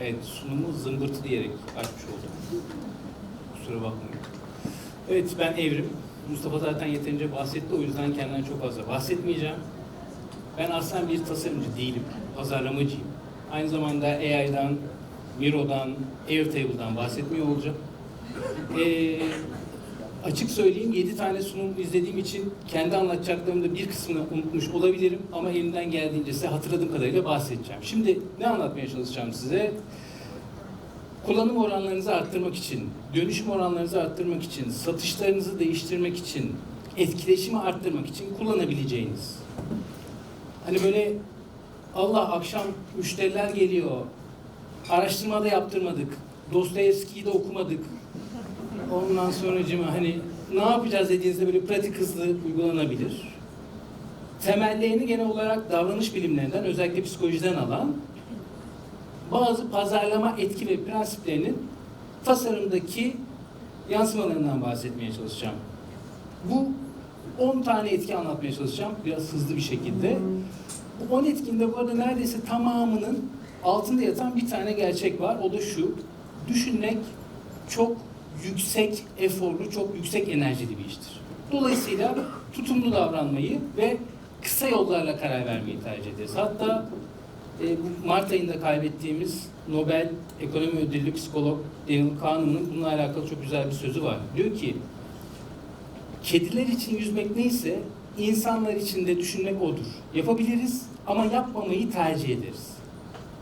Evet, sunumu zımbırtı diyerek açmış oldum. Kusura bakmayın. Evet, ben Evrim. Mustafa zaten yeterince bahsetti, o yüzden kendimden çok fazla bahsetmeyeceğim. Ben aslında bir tasarımcı değilim, pazarlamacıyım. Aynı zamanda AI'dan, Miro'dan, Airtable'dan bahsetmiyor olacağım. Ee, açık söyleyeyim 7 tane sunum izlediğim için kendi anlatacaklarımda bir kısmını unutmuş olabilirim ama elimden geldiğince size hatırladığım kadarıyla bahsedeceğim. Şimdi ne anlatmaya çalışacağım size? Kullanım oranlarınızı arttırmak için, dönüşüm oranlarınızı arttırmak için, satışlarınızı değiştirmek için, etkileşimi arttırmak için kullanabileceğiniz. Hani böyle Allah akşam müşteriler geliyor, araştırma da yaptırmadık, Dostoyevski'yi de okumadık, Ondan sonracıma hani ne yapacağız dediğinizde böyle pratik hızlı uygulanabilir. Temellerini genel olarak davranış bilimlerinden özellikle psikolojiden alan bazı pazarlama etki ve prensiplerinin tasarımdaki yansımalarından bahsetmeye çalışacağım. Bu 10 tane etki anlatmaya çalışacağım biraz hızlı bir şekilde. Bu 10 etkinde bu arada neredeyse tamamının altında yatan bir tane gerçek var. O da şu. Düşünmek çok yüksek eforlu, çok yüksek enerjili bir iştir. Dolayısıyla tutumlu davranmayı ve kısa yollarla karar vermeyi tercih ederiz. Hatta e, Mart ayında kaybettiğimiz Nobel Ekonomi Ödüllü psikolog Daniel Kahneman'ın bununla alakalı çok güzel bir sözü var. Diyor ki, kediler için yüzmek neyse insanlar için de düşünmek odur. Yapabiliriz ama yapmamayı tercih ederiz.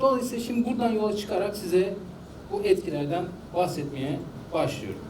Dolayısıyla şimdi buradan yola çıkarak size bu etkilerden bahsetmeye başlıyorum.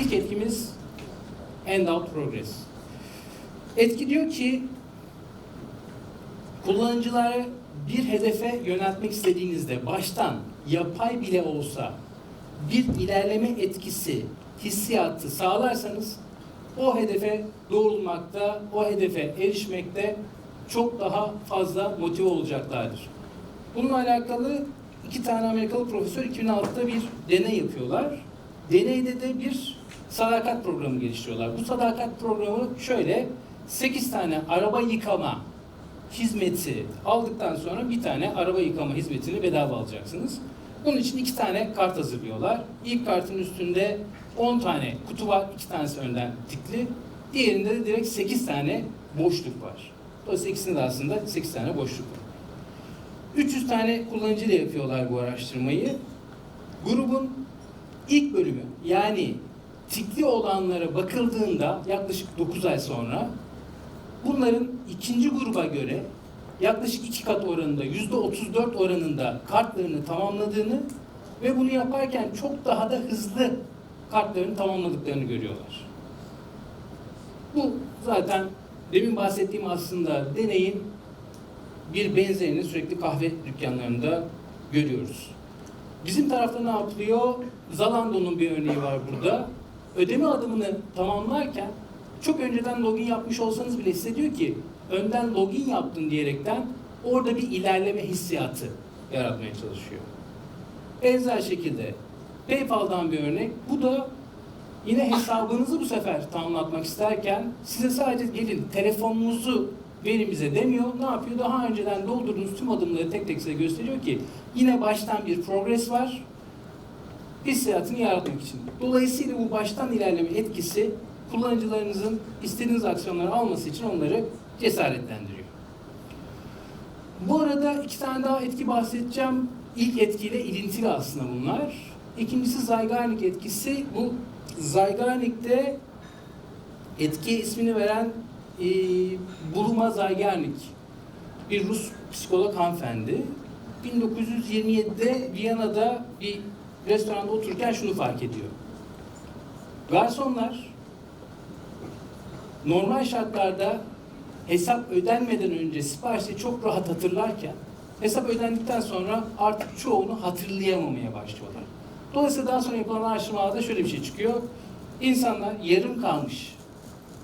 İlk etkimiz end out progress. Etki diyor ki kullanıcıları bir hedefe yöneltmek istediğinizde baştan yapay bile olsa bir ilerleme etkisi, hissiyatı sağlarsanız o hedefe doğrulmakta, o hedefe erişmekte çok daha fazla motive olacaklardır. Bununla alakalı iki tane Amerikalı profesör 2006'da bir deney yapıyorlar. Deneyde de bir sadakat programı geliştiriyorlar. Bu sadakat programı şöyle 8 tane araba yıkama hizmeti aldıktan sonra bir tane araba yıkama hizmetini bedava alacaksınız. Bunun için iki tane kart hazırlıyorlar. İlk kartın üstünde 10 tane kutu var. iki tanesi önden tıklı. Diğerinde de direkt 8 tane boşluk var. Dolayısıyla ikisinde de aslında 8 tane boşluk var. 300 tane kullanıcıyla yapıyorlar bu araştırmayı. Grubun ilk bölümü yani tikli olanlara bakıldığında yaklaşık 9 ay sonra bunların ikinci gruba göre yaklaşık iki kat oranında yüzde 34 oranında kartlarını tamamladığını ve bunu yaparken çok daha da hızlı kartlarını tamamladıklarını görüyorlar. Bu zaten demin bahsettiğim aslında deneyin bir benzerini sürekli kahve dükkanlarında görüyoruz. Bizim tarafta ne yapılıyor? Zalando'nun bir örneği var burada. Ödeme adımını tamamlarken çok önceden login yapmış olsanız bile size diyor ki önden login yaptın diyerekten orada bir ilerleme hissiyatı yaratmaya çalışıyor. Benzer şekilde PayPal'dan bir örnek. Bu da yine hesabınızı bu sefer tamamlatmak isterken size sadece gelin telefonunuzu verin bize demiyor. Ne yapıyor? Daha önceden doldurduğunuz tüm adımları tek tek size gösteriyor ki yine baştan bir progres var. Hissiyatını yaratmak için. Dolayısıyla bu baştan ilerleme etkisi kullanıcılarınızın istediğiniz aksiyonları alması için onları cesaretlendiriyor. Bu arada iki tane daha etki bahsedeceğim. İlk etkiyle ilintili aslında bunlar. İkincisi Zygarnik etkisi. Bu Zygarnik'te etki ismini veren e, Buluma Zygarnik bir Rus psikolog hanımefendi 1927'de Viyana'da bir restoranda otururken şunu fark ediyor. Garsonlar normal şartlarda hesap ödenmeden önce siparişi çok rahat hatırlarken hesap ödendikten sonra artık çoğunu hatırlayamamaya başlıyorlar. Dolayısıyla daha sonra yapılan araştırmalarda şöyle bir şey çıkıyor. İnsanlar yarım kalmış,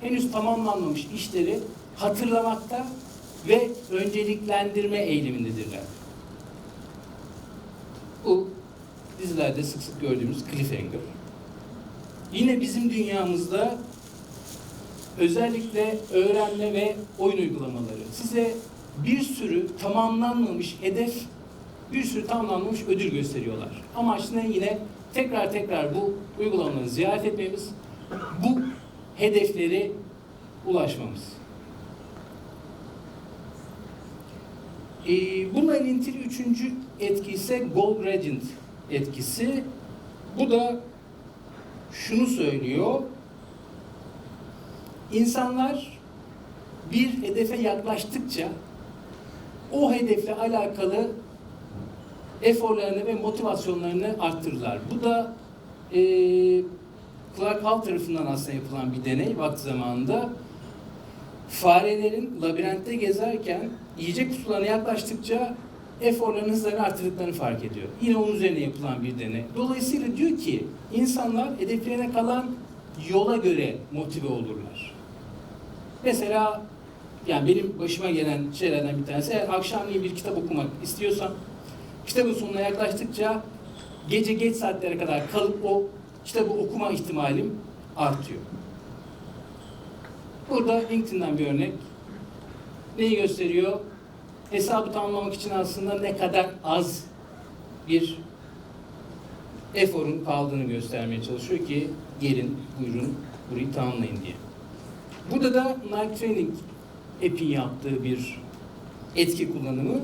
henüz tamamlanmamış işleri hatırlamakta ve önceliklendirme eğilimindedirler. Bu dizilerde sık sık gördüğümüz cliffhanger. Yine bizim dünyamızda özellikle öğrenme ve oyun uygulamaları size bir sürü tamamlanmamış hedef bir sürü tamamlanmış ödül gösteriyorlar. Amaç ne? Yine tekrar tekrar bu uygulamaları ziyaret etmemiz, bu hedefleri ulaşmamız. Ee, bununla ilintili üçüncü etki ise Gold Gradient etkisi. Bu da şunu söylüyor. İnsanlar bir hedefe yaklaştıkça o hedefle alakalı eforlarını ve motivasyonlarını arttırırlar. Bu da e, Clark Hall tarafından aslında yapılan bir deney vakti zamanında farelerin labirentte gezerken yiyecek kutularına yaklaştıkça eforlarının hızlarını arttırdıklarını fark ediyor. Yine onun üzerine yapılan bir deney. Dolayısıyla diyor ki insanlar hedeflerine kalan yola göre motive olurlar. Mesela yani benim başıma gelen şeylerden bir tanesi eğer akşamleyin bir kitap okumak istiyorsam kitabın sonuna yaklaştıkça gece geç saatlere kadar kalıp o kitabı okuma ihtimalim artıyor. Burada LinkedIn'den bir örnek. Neyi gösteriyor? Hesabı tamamlamak için aslında ne kadar az bir eforun kaldığını göstermeye çalışıyor ki gelin, buyurun, burayı tamamlayın diye. Burada da Nike Training app'in yaptığı bir etki kullanımı.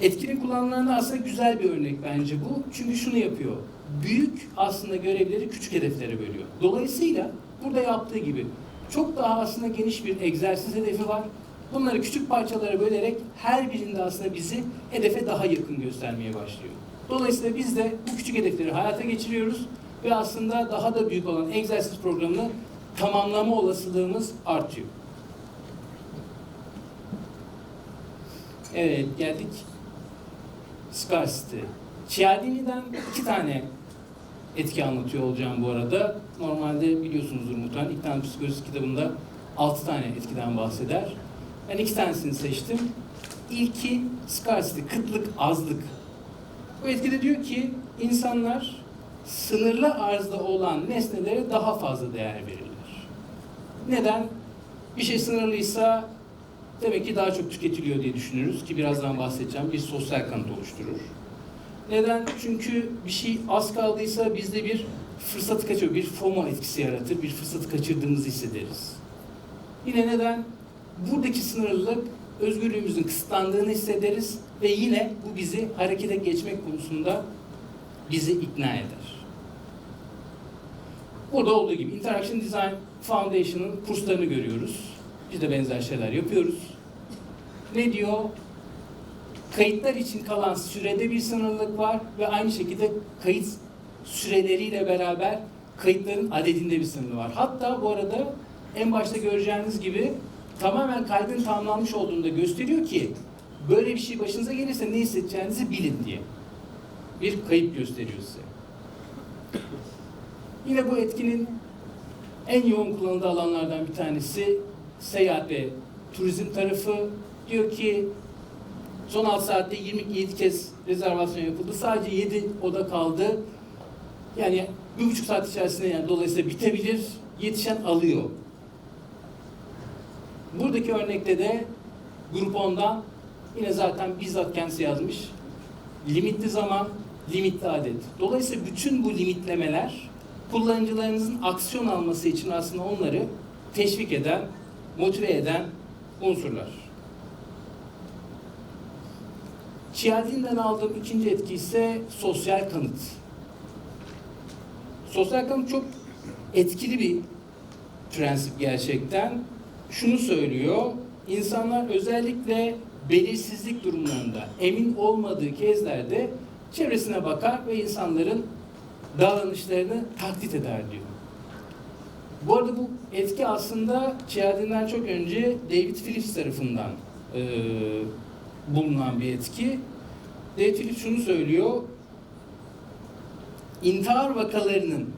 Etkinin kullanımlarında aslında güzel bir örnek bence bu. Çünkü şunu yapıyor. Büyük aslında görevleri küçük hedeflere bölüyor. Dolayısıyla burada yaptığı gibi çok daha aslında geniş bir egzersiz hedefi var. Bunları küçük parçalara bölerek her birinde aslında bizi hedefe daha yakın göstermeye başlıyor. Dolayısıyla biz de bu küçük hedefleri hayata geçiriyoruz ve aslında daha da büyük olan egzersiz programını tamamlama olasılığımız artıyor. Evet geldik scarcity. Cialdini'den iki tane etki anlatıyor olacağım bu arada. Normalde biliyorsunuzdur muhtemelen İlk tane psikolojisi kitabında altı tane etkiden bahseder. Ben iki tanesini seçtim. İlki scarcity, kıtlık, azlık. Bu etkide diyor ki insanlar sınırlı arzda olan nesnelere daha fazla değer verirler. Neden? Bir şey sınırlıysa demek ki daha çok tüketiliyor diye düşünürüz ki birazdan bahsedeceğim. Bir sosyal kanıt oluşturur. Neden? Çünkü bir şey az kaldıysa bizde bir fırsatı kaçıyor, bir FOMO etkisi yaratır, bir fırsatı kaçırdığımızı hissederiz. Yine neden? Buradaki sınırlılık özgürlüğümüzün kısıtlandığını hissederiz ve yine bu bizi harekete geçmek konusunda bizi ikna eder. Burada olduğu gibi Interaction Design Foundation'ın kurslarını görüyoruz. Biz de benzer şeyler yapıyoruz. Ne diyor? Kayıtlar için kalan sürede bir sınırlılık var ve aynı şekilde kayıt süreleriyle beraber kayıtların adedinde bir sınırı var. Hatta bu arada en başta göreceğiniz gibi tamamen kaydın tamamlanmış olduğunu da gösteriyor ki böyle bir şey başınıza gelirse ne hissedeceğinizi bilin diye. Bir kayıp gösteriyor size. Yine bu etkinin en yoğun kullanıldığı alanlardan bir tanesi seyahat ve turizm tarafı. Diyor ki son 6 saatte 27 kez rezervasyon yapıldı. Sadece 7 oda kaldı. Yani bir buçuk saat içerisinde yani dolayısıyla bitebilir. Yetişen alıyor. Buradaki örnekte de Grup 10'dan yine zaten bizzat kendisi yazmış. Limitli zaman, limitli adet. Dolayısıyla bütün bu limitlemeler kullanıcılarınızın aksiyon alması için aslında onları teşvik eden, motive eden unsurlar. Cialdini'den aldığım ikinci etki ise sosyal kanıt. Sosyal kanıt çok etkili bir prensip gerçekten. Şunu söylüyor, insanlar özellikle belirsizlik durumlarında emin olmadığı kezlerde çevresine bakar ve insanların davranışlarını taklit eder diyor. Bu arada bu etki aslında Cialdini'den çok önce David Phillips tarafından e, bulunan bir etki. Phillips şunu söylüyor. İntihar vakalarının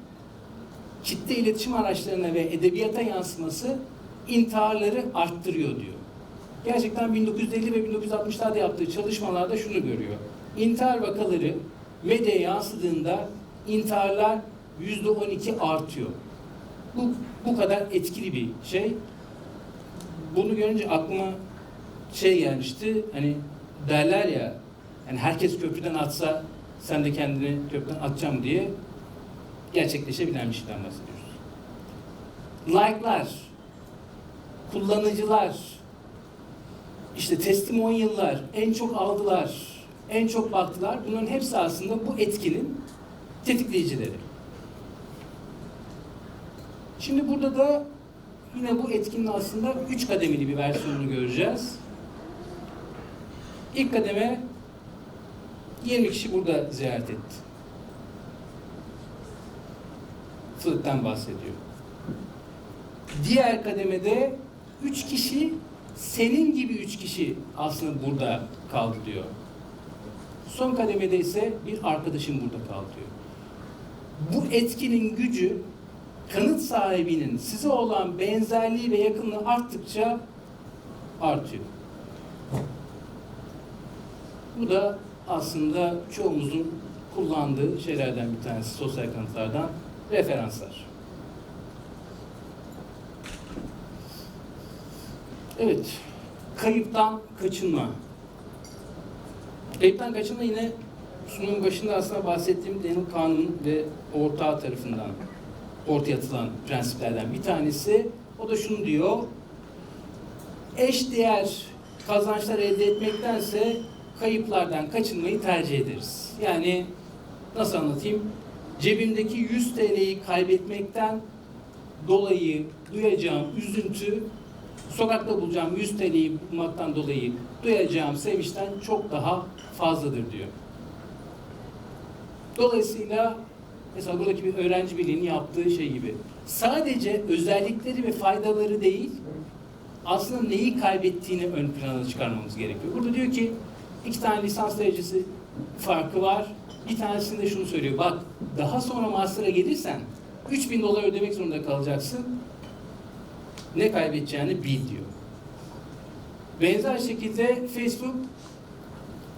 kitle iletişim araçlarına ve edebiyata yansıması intiharları arttırıyor diyor. Gerçekten 1950 ve 1960'larda yaptığı çalışmalarda şunu görüyor. İntihar vakaları medyaya yansıdığında intiharlar yüzde 12 artıyor. Bu, bu kadar etkili bir şey. Bunu görünce aklıma şey gelmişti. Hani derler ya Yani herkes köprüden atsa sen de kendini köprüden atacağım diye gerçekleşebilen bir şeyden bahsediyoruz. Like'lar, kullanıcılar, işte testimonyal'lar, en çok aldılar, en çok baktılar. Bunların hepsi aslında bu etkinin tetikleyicileri. Şimdi burada da yine bu etkinin aslında üç kademeli bir versiyonunu göreceğiz. İlk kademe 20 kişi burada ziyaret etti. Fıktan bahsediyor. Diğer kademede 3 kişi senin gibi 3 kişi aslında burada kaldı diyor. Son kademede ise bir arkadaşım burada kaldı diyor. Bu etkinin gücü kanıt sahibinin size olan benzerliği ve yakınlığı arttıkça artıyor. Bu da aslında çoğumuzun kullandığı şeylerden bir tanesi sosyal kanıtlardan referanslar. Evet, kayıptan kaçınma. Kayıptan kaçınma yine sunumun başında aslında bahsettiğim Daniel Kahneman ve ortağı tarafından ortaya atılan prensiplerden bir tanesi. O da şunu diyor, eş değer kazançlar elde etmektense kayıplardan kaçınmayı tercih ederiz. Yani nasıl anlatayım? Cebimdeki 100 TL'yi kaybetmekten dolayı duyacağım üzüntü, sokakta bulacağım 100 TL'yi bulmaktan dolayı duyacağım sevinçten çok daha fazladır diyor. Dolayısıyla mesela buradaki bir öğrenci birliğinin yaptığı şey gibi sadece özellikleri ve faydaları değil aslında neyi kaybettiğini ön plana çıkarmamız gerekiyor. Burada diyor ki iki tane lisans derecesi farkı var. Bir tanesinde şunu söylüyor. Bak daha sonra master'a gelirsen 3000 dolar ödemek zorunda kalacaksın. Ne kaybedeceğini bil diyor. Benzer şekilde Facebook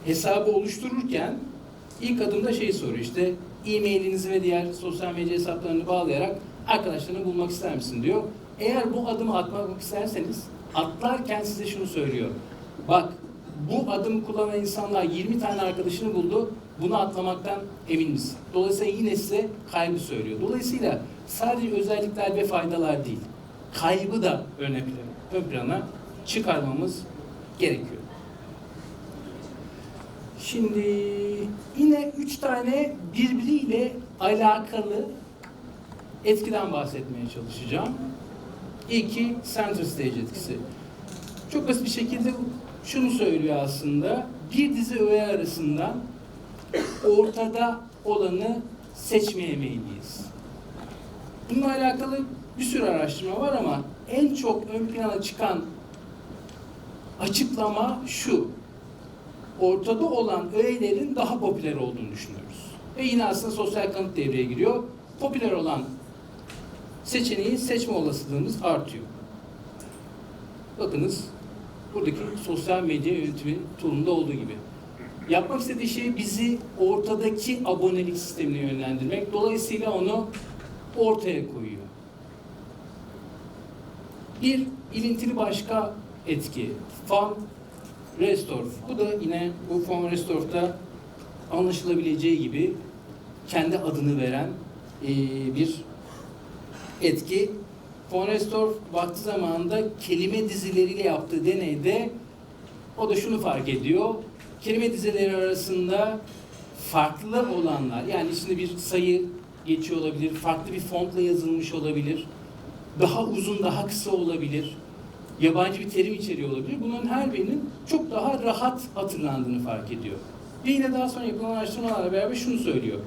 hesabı oluştururken ilk adımda şey soruyor işte e-mailinizi ve diğer sosyal medya hesaplarını bağlayarak arkadaşlarını bulmak ister misin diyor. Eğer bu adımı atmak isterseniz atlarken size şunu söylüyor. Bak bu adımı kullanan insanlar 20 tane arkadaşını buldu. Bunu atlamaktan emin misin? Dolayısıyla yine size kaybı söylüyor. Dolayısıyla sadece özellikler ve faydalar değil, kaybı da öne plana, ön plana çıkarmamız gerekiyor. Şimdi yine üç tane birbiriyle alakalı etkiden bahsetmeye çalışacağım. İlki center stage etkisi. Çok basit bir şekilde şunu söylüyor aslında. Bir dizi öğe arasından ortada olanı seçmeye meyilliyiz. Bununla alakalı bir sürü araştırma var ama en çok ön plana çıkan açıklama şu. Ortada olan öğelerin daha popüler olduğunu düşünüyoruz. Ve yine aslında sosyal kanıt devreye giriyor. Popüler olan seçeneği seçme olasılığımız artıyor. Bakınız buradaki sosyal medya yönetimi tool'unda olduğu gibi. Yapmak istediği şey bizi ortadaki abonelik sistemine yönlendirmek. Dolayısıyla onu ortaya koyuyor. Bir ilintili başka etki. Fan Restore. Bu da yine bu Fan Restore'da anlaşılabileceği gibi kendi adını veren e, bir etki. Von Restorff vakti zamanında kelime dizileriyle yaptığı deneyde o da şunu fark ediyor. Kelime dizileri arasında farklı olanlar, yani içinde bir sayı geçiyor olabilir, farklı bir fontla yazılmış olabilir, daha uzun, daha kısa olabilir, yabancı bir terim içeriyor olabilir. Bunların her birinin çok daha rahat hatırlandığını fark ediyor. Ve yine daha sonra yapılan araştırmalarla beraber şunu söylüyor.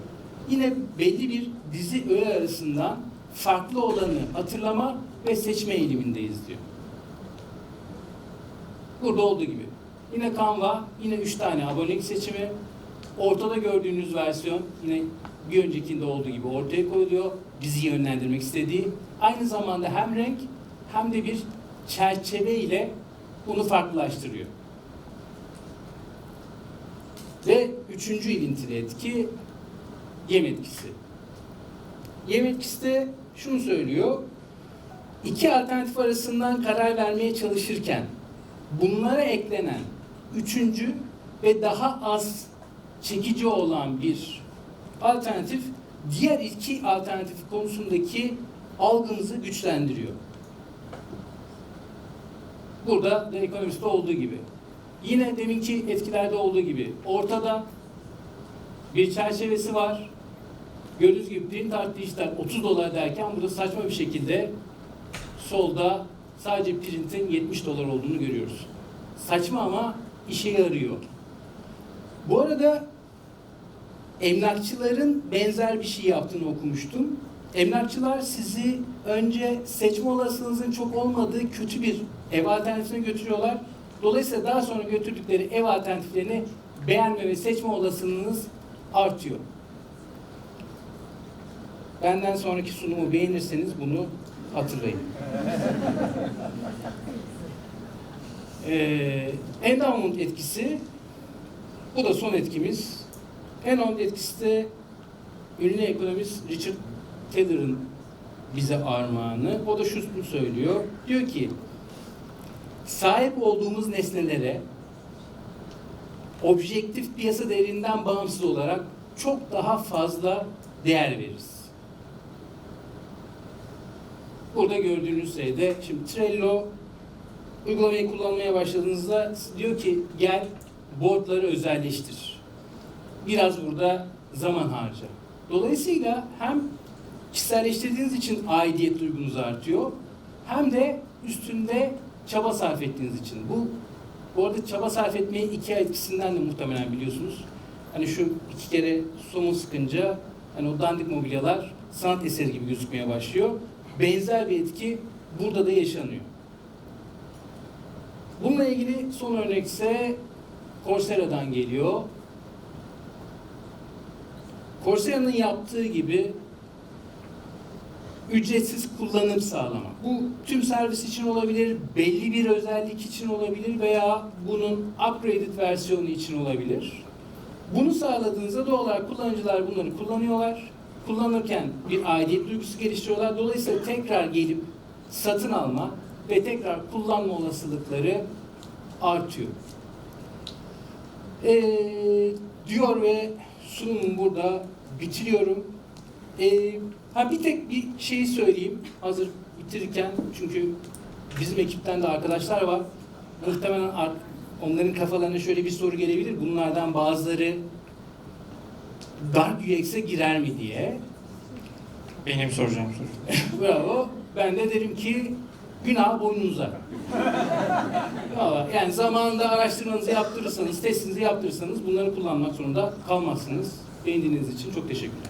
Yine belli bir dizi öğe arasından farklı olanı hatırlama ve seçme eğilimindeyiz diyor. Burada olduğu gibi. Yine Canva, yine üç tane abonelik seçimi. Ortada gördüğünüz versiyon yine bir öncekinde olduğu gibi ortaya koyuluyor. Bizi yönlendirmek istediği. Aynı zamanda hem renk hem de bir çerçeve ile bunu farklılaştırıyor. Ve üçüncü ilintili etki yem etkisi. Yem etkisi de şunu söylüyor. İki alternatif arasından karar vermeye çalışırken bunlara eklenen üçüncü ve daha az çekici olan bir alternatif diğer iki alternatif konusundaki algınızı güçlendiriyor. Burada da ekonomiste olduğu gibi. Yine deminki etkilerde olduğu gibi ortada bir çerçevesi var. Gördüğünüz gibi print art dijital 30 dolar derken burada saçma bir şekilde solda sadece printin 70 dolar olduğunu görüyoruz. Saçma ama işe yarıyor. Bu arada emlakçıların benzer bir şey yaptığını okumuştum. Emlakçılar sizi önce seçme olasılığınızın çok olmadığı kötü bir ev alternatifine götürüyorlar. Dolayısıyla daha sonra götürdükleri ev alternatiflerini beğenme ve seçme olasılığınız artıyor. Benden sonraki sunumu beğenirseniz bunu hatırlayın. Ee, endowment etkisi bu da son etkimiz. Endowment etkisi de ünlü ekonomist Richard Taylor'ın bize armağanı. O da şunu söylüyor. Diyor ki sahip olduğumuz nesnelere objektif piyasa değerinden bağımsız olarak çok daha fazla değer veririz. Burada gördüğünüz şeyde şimdi Trello uygulamayı kullanmaya başladığınızda diyor ki gel boardları özelleştir. Biraz burada zaman harca. Dolayısıyla hem kişiselleştirdiğiniz için aidiyet duygunuz artıyor hem de üstünde çaba sarf ettiğiniz için. Bu bu arada çaba sarf etmeyi iki etkisinden de muhtemelen biliyorsunuz. Hani şu iki kere somun sıkınca hani o dandik mobilyalar sanat eseri gibi gözükmeye başlıyor. Benzer bir etki burada da yaşanıyor. Bununla ilgili son örnek ise Coursera'dan geliyor. Coursera'nın yaptığı gibi ücretsiz kullanım sağlamak. Bu tüm servis için olabilir, belli bir özellik için olabilir veya bunun upgraded versiyonu için olabilir. Bunu sağladığınızda doğal olarak kullanıcılar bunları kullanıyorlar. Kullanırken bir aidiyet duygusu geliştiriyorlar. Dolayısıyla tekrar gelip satın alma ve tekrar kullanma olasılıkları artıyor. Ee, diyor ve sunumumu burada bitiriyorum. Ee, ha bir tek bir şeyi söyleyeyim hazır bitirirken çünkü bizim ekipten de arkadaşlar var. Muhtemelen ar- onların kafalarına şöyle bir soru gelebilir. Bunlardan bazıları Dark UX'e girer mi diye. Benim soracağım soru. Bravo. Ben de derim ki günah boynunuza. Yani zamanında araştırmanızı yaptırırsanız, testinizi yaptırırsanız bunları kullanmak zorunda kalmazsınız. Beğendiğiniz için çok teşekkürler.